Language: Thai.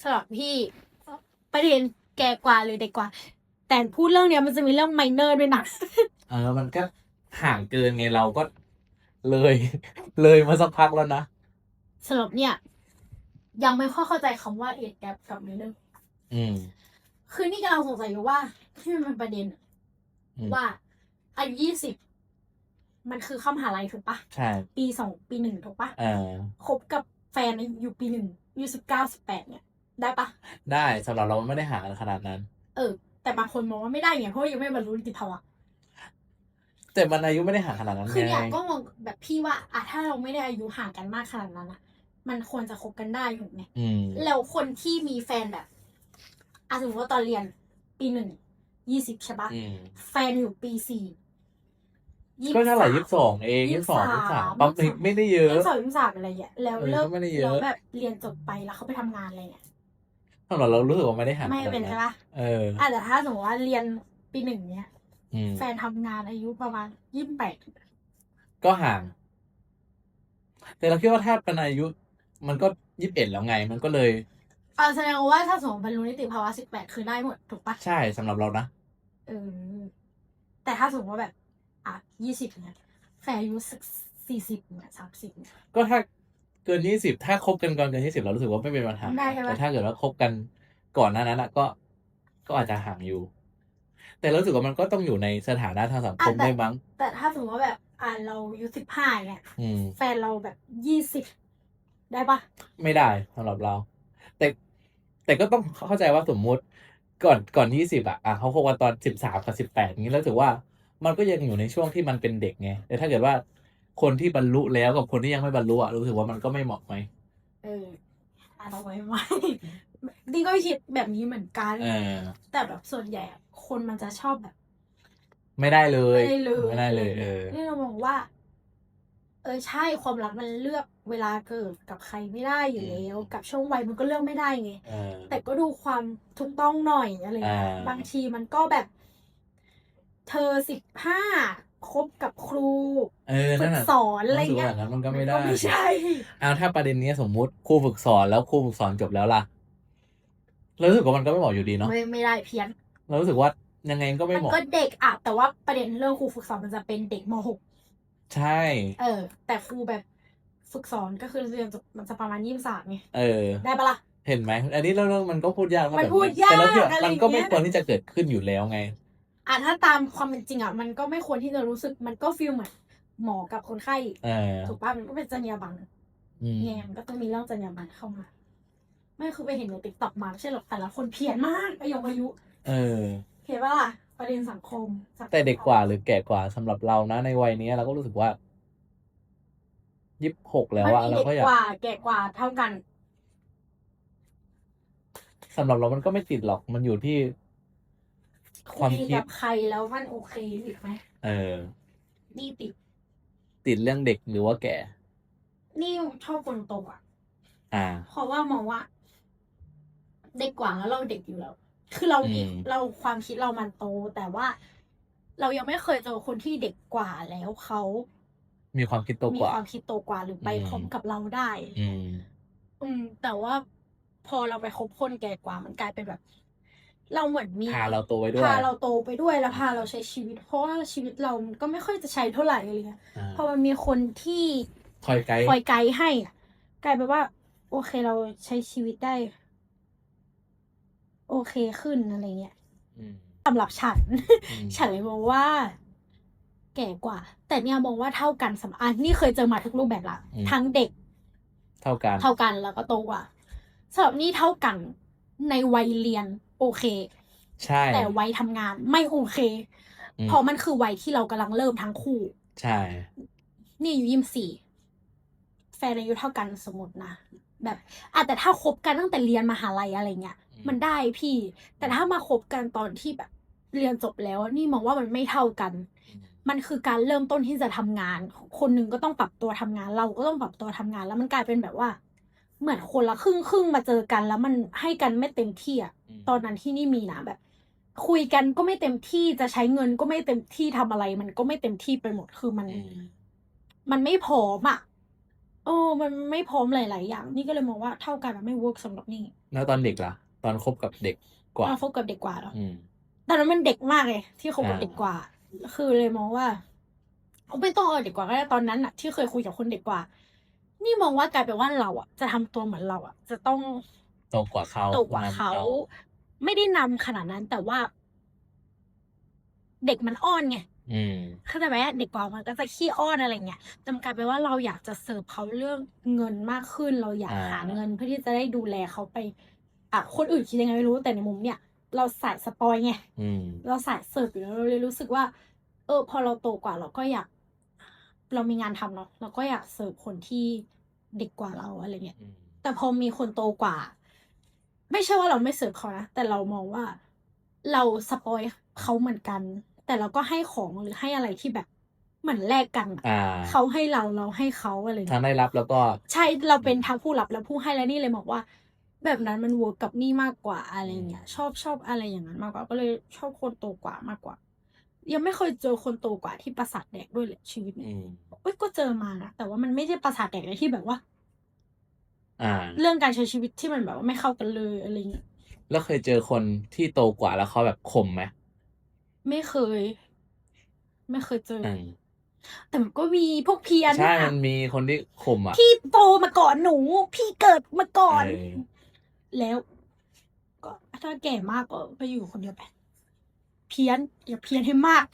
สำหรับพี่ประเด็นแก่กว่าหรือเด็กกว่า แต่พูดเรื่องเนี้ยมันจะมีเรื่องไมเนอร์ด้วยนะเออมันก็ห่างเกินไงเราก็เลย เลยมาสักพักแล้วนะสำหรับเนี่ย ยังไม่ค่อยเข้าใจคำว่าเอ e แก p กับไมเนอร์อืม คือนี่กำลังสงสัยอยู่ว่าที่มันเป็นประเด็นอะอืมว่าอายุยี่สิบมันคือเข้ามหาลัยถูกปะใช่ ปีสองปีหนึ่งถูกปะเออคบกับแฟนอยู่ปีหนึ่งอายุสิบเก้าสิบแปดเนี่ย ได้ปะได้สำหรับเรามันไม่ได้ห่างกันขนาดนั้น เออ แต่บางคนมองว่าไม่ได้ไงเพราะว่ายังไม่บรรลุนิติภาวะแต่มันอายุไม่ได้ห่างขนาดนั้นคือไงเนี่ยก็มองแบบพี่ว่าอะถ้าเราไม่ได้อายุห่างกันมากขนาดนั้นอะมันควรจะคบกันได้ถูกไหมอืม แล้วคนที่มีแฟนแบบอะสมมติว่าตอนเรียนปีหนึ่งยี่สิบใช่ปะอืม แฟนอยู่ปีสี่ ก็เท่าไหร่ยี่สิบสองเองยี่สิบสองยี่สิบสามปั๊บไม่ไม่ได้เยอะ ยี่สิบสองยี่สิบสามอะไรเงี้ยแล้วเออเลิกก็ไม่ได้เยอะ แล้วแบบเรียนจบไปแล้วเขาไปทำงานอะไรเงี้ย สำหรับเรารู้สึกว่าไม่ได้ห่างไม่ขนาดเป็นนั้ใช่นปะเอออะแต่ถ้าสมมติว่าเรียนปีหนึ่งเนี้ยอืมแฟนทำงานอายุประมาณยี่สิบแปดก็ห่าง แต่เราคิดว่าถ้าเป็นอายุ มันก็ยี่สิบเอ็ดแล้วไง มันก็เลย อ่าแสดงว่าถ้าสมมติบรรลุนิติภาวะสิบแปดคือได้หมดถูกปะใช่สำหรับเรานะเออแต่ถ้าสมมติว่าแบบ อะยี่สิบเนี่ยแฟนอายุสี่สิบเนี่ยสามสิบเนี่ยก็ถ้า เกินยี่สิบถ้าคบกันก่อนเกินยี่สิบเรารู้สึกว่าไม่เป็นปัญหาได้ใช่ปะ แต่ถ้าเกิดว่าคบกันก่อนหน้านั้นอะก็ก็อาจจะห่างอยู่ แต่เรารู้สึกว่ามันก็ต้องอยู่ในสถานะทางสังคมด้วยมั้งแต่ถ้าสมมติว่าแบบอ่าเราอายุสิบห้าเนี่ยอืม แฟนเราแบบยี่สิบได้ปะไม่ได้สำหรับเรา แต่แต่ก็ต้องเข้าใจว่าสมมุติก่อนก่อนยี่สิบอะอะเขาคบกันตอนสิบสามกับสิบแปดนี้แล้วถือว่า มันก็ยังอยู่ในช่วงที่มันเป็นเด็กไงแต่ถ้าเกิดว่า คนที่บรรลุแล้วกับคนที่ยังไม่บรรลุอะรู้สึกว่ามันก็ไม่เหมาะไหมเอออ่านเอาไว้ไหมนี่ก็คิดแบบนี้เหมือนกัน เออ แต่แบบส่วนใหญ่อะคนมันจะชอบแบบ ไม่ได้เลย ไม่ได้เลยไม่ได้เลย เออ นี่เรามองว่า เออใช่ความรักมันเลือกเวลาเกิดกับใครไม่ได้อยู่แล้วกับช่วงวัยมันก็เลือกไม่ได้ไง เออ แต่ก็ดูความถูกต้องหน่อยอะไรเงี้ยอ่า บางทีมันก็แบบ เธอสิบห้า คบกับครูเออฝึนั่นกน่ะสอนอะไรรู้สึกเงี้ว่ายแบบนั้นมันก็ไม่ได้ ไม่ใช่ เอาถ้าประเด็นนี้สมมุติครูฝึกสอนแล้วครูฝึกสอนจบแล้วล่ะเรารู้สึกว่ามันก็ไม่เหมาะอยู่ดีเนาะไม่ไม่ได้เพี้ยน เรารู้สึกว่ายังไงก็ไม่มันเหมาะก็เด็กอะแต่ว่าประเด็นเรื่องครูฝึกสอนมันจะเป็นเด็กมหกใช่ เออ แต่ครูแบบฝึกสอนก็คือเรียนจบมันจะประมาณยี่สิบสามไงเออ ได้ปะล่ะ เห็นไหมอันนี้เรื่องมันก็พูดยากากมันแบบพูดยากแต่เราคิดว่าอะไรมันก็ไม่เงี้ย ควรที่จะเกิดขึ้นอยู่แล้วไง อะถ้าตามความเป็นจริงอะมันก็ไม่ควรที่จะรู้สึกมันก็ฟีลเหมือนหมอกับคนไข้เออถูกป่ะมันก็เป็นจรรยาบรรณอืมไงมันก็ต้องมีเรื่องจรรยาบรรณเข้ามา ไม่คือไปเห็นในติ๊กต็อกมาไม่ใช่หรอกแต่ละคนเพี้ยนมากอายุอายุเออ เห็นปะล่ะประเด็นสังคมสังคมแต่เด็กกว่าหรือแก่กว่าสำหรับเรานะในวัยนี้เราก็รู้สึกว่ายี่สิบหกแล้วอะมันมีเราเด็กก็อยากกว่าแก่กว่าเท่ากัน สำหรับเรามันก็ไม่ติดหรอกมันอยู่ที่ คคุวามยคิดกับใครแล้วมันโอเคถูกไหมเออ นี่ติด ติดเรื่องเด็กหรือว่าแก่ นี่ชอบคนโตอะ อ่า เพราะว่ามองว่า เด็กกว่าแล้วเราเด็กอยู่แล้ว คือเรามีอืมเราความคิดเรามันโต แต่ว่า เรายังไม่เคยเจอคนที่เด็กกว่าแล้วเขามีความคิดโตมีกว่าความคิดโตกว่าหรือไปอืมพร้อมกับเราได้ อืม อืม แต่ว่าพอเราไปคบคนแก่กว่ามันกลายเป็นแบบ เราเหมือนมีพาเราโตไว้ด้วย พาเราโตไปด้วยแล้วพาเราใช้ชีวิต เพราะว่าชีวิตเรามันก็ไม่ค่อยจะใช้เท่าไหร่อะไรเงี้ยอ่าพอมันมีคนที่คอยไกด์คอยไกด์ให้อะกลายเป็นว่า โอเคเราใช้ชีวิตได้ โอเคขึ้นอะไรเงี้ยอืมสำหรับฉัน อืมฉันเลยมองว่า แก่กว่า แต่เนี่ยมองว่าเท่ากันสำหรับอันนี่เคยเจอมาทุกรูปแบบละอืมทั้งเด็ก เท่ากัน เท่ากันแล้วก็โตกว่าสำหรับนี่เท่ากันในวัยเรียน โอเค ใช่ แต่วัยทำงานไม่โอเค อืม เพราะมันคือวัยที่เรากำลังเริ่มทั้งคู่ ใช่ นี่อายุยี่สิบสี่แฟนอายุเท่ากันสมมตินะแบบอาจแต่ถ้าคบกันตั้งแต่เรียนมหาลัยอะไรเงี้ยมันได้พี่ แต่ถ้ามาคบกันตอนที่แบบเรียนจบแล้ว นี่มองว่ามันไม่เท่ากันอืมมันคือการเริ่มต้นที่จะทำงาน คนหนึ่งก็ต้องปรับตัวทำงาน เราก็ต้องปรับตัวทำงาน แล้วมันกลายเป็นแบบว่า เหมือนคนละครึ่งครึ่งๆมาเจอกัน แล้วมันให้กันไม่เต็มที่อะมตอนนั้นที่นี่มีนะแบบ คุยกันก็ไม่เต็มที่จะใช้เงินก็ไม่เต็มที่ทำอะไร มันก็ไม่เต็มที่ไปหมดคือมันอืมมันไม่พร้อมอะเโอ้มันไม่พร้อมหลาย ๆ อย่าง นี่ก็เลยมองว่าเท่ากันอะไม่เวิร์กสำหรับนี่แล้วตอนเด็กล่ะ ตอนคบกับเด็กกว่าเราคบกับเด็กกว่าเหรออืมตอนนั้นมันเด็กมากเลยที่คบกับอ่าเด็กกว่า คือเลยมองว่าเอาไม่ต้องเอาเด็กกว่าก็ได้ตอนนั้นอะที่เคยคุยกับคนเด็กกว่า นี่มองว่ากลายเป็นว่าเราอะจะทำตัวเหมือนเราอะจะต้องโตกว่าเขาโตกว่าเขา ไม่ได้นำขนาดนั้นแต่ว่า เด็กมันอ้อนไงอืม เข้าใจไหมเด็กกว่ามันก็จะขี้อ้อนอะไรเงี้ยจำกลายเป็นว่าเราอยากจะเสิร์ฟเขาเรื่องเงินมากขึ้น เราอยากอ่า หาเงินเพื่อที่จะได้ดูแลเขาไป อะคนอื่นคิดยังไงไม่รู้แต่ในมุมเนี่ย เราสายสปอยไง อืม เราสายเสิร์ฟอยู่แล้วเราเลยรู้สึกว่า เออ พอเราโตกว่าเราก็อยาก เรามีงานทำเนาะเราก็อยากเสิร์ฟคนที่เด็กกว่าเราอะไรเงี้ยอืมแต่พอมีคนโตกว่า ไม่ใช่ว่าเราไม่เสิร์ฟเขานะแต่เรามองว่าเราสปอยเขาเหมือนกัน แต่เราก็ให้ของหรือให้อะไรที่แบบเหมือนแลกกันอะอ่า เขาให้เราเราให้เขาอะไรทั้งเงี้ยได้รับแล้วก็ ใช่เราเป็นทั้งผู้รับและผู้ให้และนี่เลยบอกว่า แบบนั้นมันเวิร์กกับนี่มากกว่าอะไรเงี้ยชอบชอบอะไรอย่างนั้นมากกว่าก็เลยชอบคนโตกว่ามากกว่า ยังไม่เคยเจอคนโตกว่าที่ประสาทแดกด้วยเลยชีวิตอืเนี่ยมเอ้ยก็เจอมานะแต่ว่ามันไม่ใช่ประสาทแดกในที่แบบว่า อ่า เรื่องการใช้ชีวิตที่มันแบบว่าไม่เข้ากันเลยอะไรเงี้ยแล้วเคยเจอคนที่โตกว่าแล้วเขาแบบข่มไหมไม่เคย ไม่เคยเจอออืมแต่มันก็มีพวกเพี้ยนใช่อะมันมีคนที่ข่มอะพี่โตมาก่อนหนู พี่เกิดมาก่อนเออแล้ว ก็ถ้าแก่มากก็ไปอยู่คนเดียวไป เพี้ยนอย่าเพี้ยนให้มาก